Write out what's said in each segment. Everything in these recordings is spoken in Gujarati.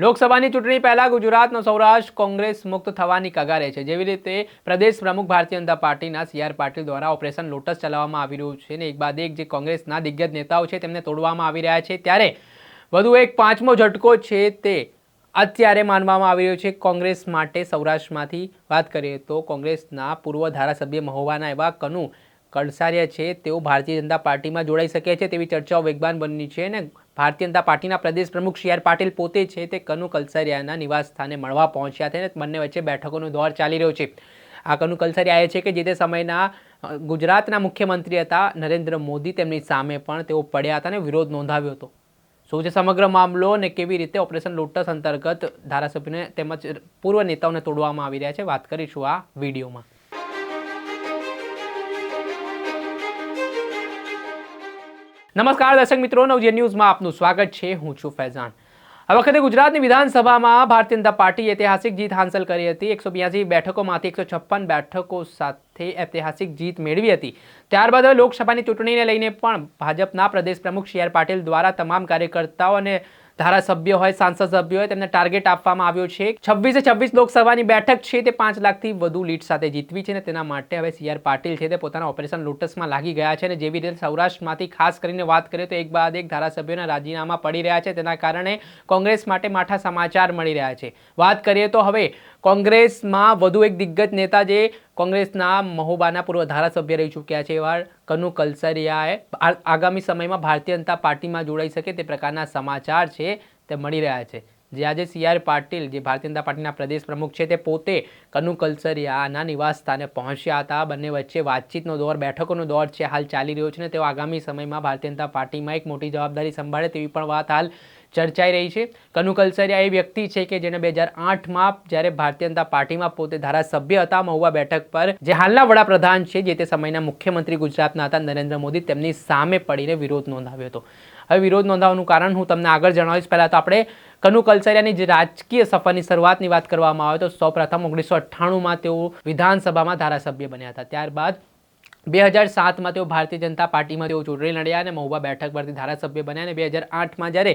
લોકસભાની ચૂંટણી પહેલા ગુજરાતનો સૌરાષ્ટ્ર કોંગ્રેસ મુક્ત થવાની કગારે છે. જેવી રીતે પ્રદેશ પ્રમુખ ભારતીય જનતા પાર્ટીના સી આર પાટીલ દ્વારા ઓપરેશન લોટસ ચલાવવામાં આવી રહ્યું છે અને એક બાદ એક જે કોંગ્રેસના દિગ્ગજ નેતાઓ છે તેમને તોડવામાં આવી રહ્યા છે. ત્યારે વધુ એક પાંચમો ઝટકો છે તે અત્યારે માનવામાં આવી રહ્યો છે. કોંગ્રેસ માટે સૌરાષ્ટ્રમાંથી વાત કરીએ તો કોંગ્રેસના પૂર્વ ધારાસભ્ય મહોવાના એવા કનુ કળસારિયા છે. તેઓ ભારતીય જનતા પાર્ટીમાં જોડાઈ શકે છે તેવી ચર્ચાઓ વેગવાન બની છે અને ભારતીય જનતા પાર્ટીના પ્રદેશ પ્રમુખ સી આર પાટીલ પોતે છે તે કનુ કલસરિયાના નિવાસ સ્થાને મળવા પહોંચ્યા છે અને બંને વચ્ચે બેઠકોનો દોર ચાલી રહ્યો છે. આ કનુ કલસરિયા એ છે કે જે તે સમયના ગુજરાતના મુખ્યમંત્રી હતા નરેન્દ્ર મોદી તેમની સામે પણ તેઓ પડ્યા હતા અને વિરોધ નોંધાવ્યો હતો. શું છે સમગ્ર મામલો અને કેવી રીતે ઓપરેશન લોટસ અંતર્ગત ધારાસભ્યને તેમજ પૂર્વ નેતાઓને તોડવામાં આવી રહ્યા છે? વાત કરીશું આ વિડીયોમાં. નમસ્કાર દર્શક મિત્રો નવજે ન્યૂઝમાં આપનું સ્વાગત છે. હું છું ફૈઝાન. આ વખતે ગુજરાતની વિધાનસભામાં ભારતીય જનતા પાર્ટી ઐતિહાસિક જીત હાંસલ કરી હતી. એકસો બ્યાસી બેઠકોમાંથી એકસો છપ્પન બેઠકો સાથે ઐતિહાસિક જીત મેળવી હતી. ત્યારબાદ હવે લોકસભાની ચૂંટણીને લઈને પણ ભાજપના પ્રદેશ પ્રમુખ સી આર પાટીલ દ્વારા તમામ કાર્યકર્તાઓ અને ધારાસભ્યો હોય સાંસદ સભ્યો હોય, તેમને ટાર્ગેટ આપવામાં આવ્યો છે. છવ્વીસે છવ્વીસ લોકસભાની બેઠક છે, તે પાંચ લાખથી વધુ લીડ સાથે જીતવી છે અને તેના માટે હવે સી આર પાટીલ છે તે પોતાના ઓપરેશન લોટસમાં લાગી ગયા છે અને જેવી રીતે સૌરાષ્ટ્રમાંથી ખાસ કરીને વાત કરીએ તો એક બાદ એક ધારાસભ્યોના રાજીનામા પડી રહ્યા છે, તેના કારણે કોંગ્રેસ માટે માઠા સમાચાર મળી રહ્યા છે. વાત કરીએ તો હવે કોંગ્રેસમાં વધુ એક દિગ્ગજ નેતા જે કોંગ્રેસના મહોબાના પૂર્વ ધારાસભ્ય રહી ચૂક્યા છે એવા કનુ કલસરિયાએ આગામી સમયમાં ભારતીય જનતા પાર્ટીમાં જોડાઈ શકે તે પ્રકારના સમાચાર છે તે મળી રહ્યા છે. જે આજે સી આર પાટીલ, જે ભારતીય જનતા પાર્ટીના પ્રદેશ પ્રમુખ છે, તે પોતે કનુ કલસરિયાના નિવાસ સ્થાને પહોંચ્યા હતા. બંને વચ્ચે વાતચીતનો દોર, બેઠકોનો દોર છે, હાલ ચાલી રહ્યો છે ને તેઓ આગામી સમયમાં ભારતીય જનતા પાર્ટીમાં એક મોટી જવાબદારી સંભાળે તેવી પણ વાત હાલ ચર્ચાઈ રહી છે. કનુ કલસરિયા એ વ્યક્તિ છે કે જેને બે હજાર આઠમાં જ્યારે ભારતીય જનતા પાર્ટીમાં પોતે ધારાસભ્ય હતા, મહુવા બેઠક પર, જે હાલના વડાપ્રધાન છે, જે તે સમયના મુખ્યમંત્રી ગુજરાતના હતા, નરેન્દ્ર મોદી, તેમની સામે પડીને વિરોધ નોંધાવ્યો હતો. હવે વિરોધ નોંધાવાનું કારણ હું તમને આગળ જણાવીશ. પહેલાં તો આપણે કનુ કલસરિયાની જે રાજકીય સફરની શરૂઆતની વાત કરવામાં આવે તો સૌપ્રથમ ઓગણીસો અઠ્ઠાણુંમાં તેઓ વિધાનસભામાં ધારાસભ્ય બન્યા હતા. ત્યારબાદ બે હજાર સાતમાં તેઓ ભારતીય જનતા પાર્ટીમાં તેઓ ચૂંટણી લડ્યા અને મહુવા બેઠક પરથી ધારાસભ્ય બન્યા અને બે હજાર આઠમાં જ્યારે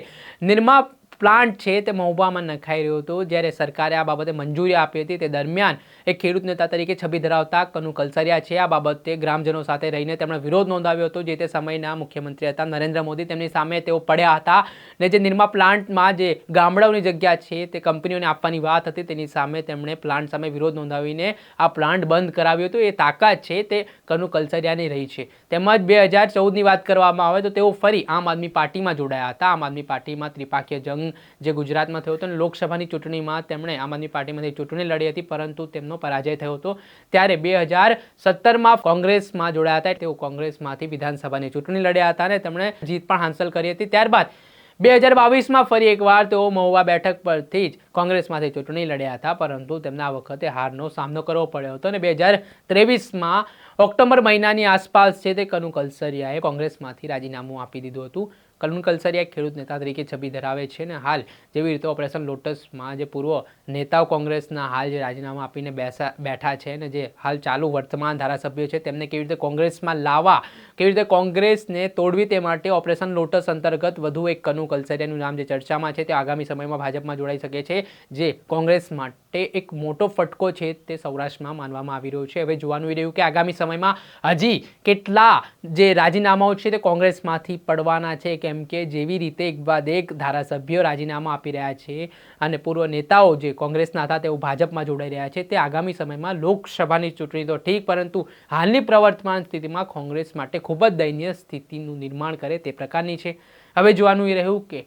નિરમા પ્લાન્ટ છે તે મહુબામાં નખાઈ રહ્યો હતો. જ્યારે સરકારે આ બાબતે મંજૂરી આપી હતી, તે દરમિયાન એક ખેડૂત નેતા તરીકે છબી ધરાવતા કનુ કલસરિયા છે. આ બાબતે ગ્રામજનો સાથે રહીને તેમણે વિરોધ નોંધાવ્યો હતો, જે તે સમયના મુખ્યમંત્રી હતા નરેન્દ્ર મોદી. તેમની સામે તેઓ પડ્યા હતા ને જે નિર્મા પ્લાન્ટમાં જે ગામડાઓની જગ્યા છે તે કંપનીઓને આપવાની વાત હતી. તેની સામે તેમણે પ્લાન્ટ સામે વિરોધ નોંધાવીને આ પ્લાન્ટ બંધ કરાવ્યો હતો. એ તાકાત છે તે કનુ કલસરિયાની રહી છે. તેમજ બે હજાર ચૌદની વાત કરવામાં આવે તો તેઓ ફરી આમ આદમી પાર્ટીમાં જોડાયા હતા. આમ આદમી પાર્ટીમાં ત્રિપાખીય જંગ જે ગુજરાતમાં થયો હતો અને લોકસભાની ચૂંટણીમાં તેમણે આમ આદમી પાર્ટીમાંથી ચૂંટણી લડી હતી, પરંતુ તેમનો પરાજય થયો હતો. ત્યારે બે હજાર સત્તરમાં કોંગ્રેસમાં જોડાયા હતા, તેઓ કોંગ્રેસમાંથી વિધાનસભાની ચૂંટણી લડ્યા હતા અને તેમણે જીત પણ હાંસલ કરી હતી. ત્યારબાદ બે હજાર બાવીસમાં ફરી એકવાર તેઓ મહુવા બેઠક પરથી જ કોંગ્રેસમાંથી ચૂંટણી લડ્યા હતા, પરંતુ તેમને વખતે હારનો સામનો કરવો પડ્યો હતો અને બે હજાર ત્રેવીસમાં ઓક્ટોબર મહિનાની આસપાસ છે તે કનુ કલસરિયાએ કોંગ્રેસમાંથી રાજીનામું આપી દીધું હતું. કનુ કલસરિયા ખેડૂત નેતા તરીકે છબી ધરાવે છે અને હાલ જેવી રીતે ઓપરેશન લોટસમાં જે પૂર્વ નેતાઓ કોંગ્રેસના હાલ જે રાજીનામું આપીને બેસા, બેઠા છે અને જે હાલ ચાલુ વર્તમાન ધારાસભ્યો છે તેમને કેવી રીતે કોંગ્રેસમાં લાવવા, કેવી રીતે કોંગ્રેસને તોડવી તે માટે ઓપરેશન લોટસ અંતર્ગત વધુ એક કનુ કલસરિયાનું નામ જે ચર્ચામાં છે તે આગામી સમયમાં ભાજપમાં જોડાઈ શકે છે, જે કોંગ્રેસ માટે એક મોટો ફટકો છે તે સૌરાષ્ટ્રમાં માનવામાં આવી રહ્યો છે. હવે જોવાનું રહ્યું કે આગામી સમયમાં હજી કેટલા જે રાજીનામાઓ છે તે કોંગ્રેસમાંથી પડવાના છે. કેમ કે જેવી રીતે એક બાદ એક ધારાસભ્યો રાજીનામા આપી રહ્યા છે અને પૂર્વ નેતાઓ જે કોંગ્રેસના હતા તેઓ ભાજપમાં જોડાઈ રહ્યા છે, તે આગામી સમયમાં લોકસભાની ચૂંટણી તો ઠીક, પરંતુ હાલની પ્રવર્તમાન સ્થિતિમાં કોંગ્રેસ માટે ખૂબ જ દયનીય સ્થિતિનું નિર્માણ કરે તે પ્રકારની છે. હવે જોવાનું એ રહ્યું કે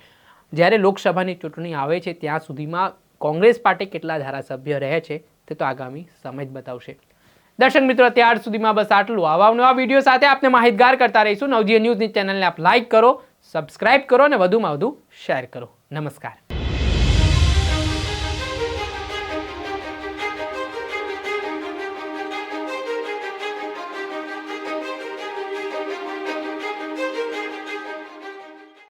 જ્યારે લોકસભાની ચૂંટણી આવે છે, ત્યાં સુધીમાં કોંગ્રેસ પાર્ટી કેટલા ધારાસભ્ય રહે છે તે તો આગામી સમય જ બતાવશે. દર્શક મિત્રો, ત્યાર સુધીમાં બસ આટલું. આવા નવા વીડિયો સાથે આપને માહિતગાર કરતા રહીશું. નવજીએ ન્યૂઝની ચેનલને આપ લાઇક કરો, સબસ્ક્રાઇબ કરો અને વધુમાં વધુ શેર કરો. નમસ્કાર.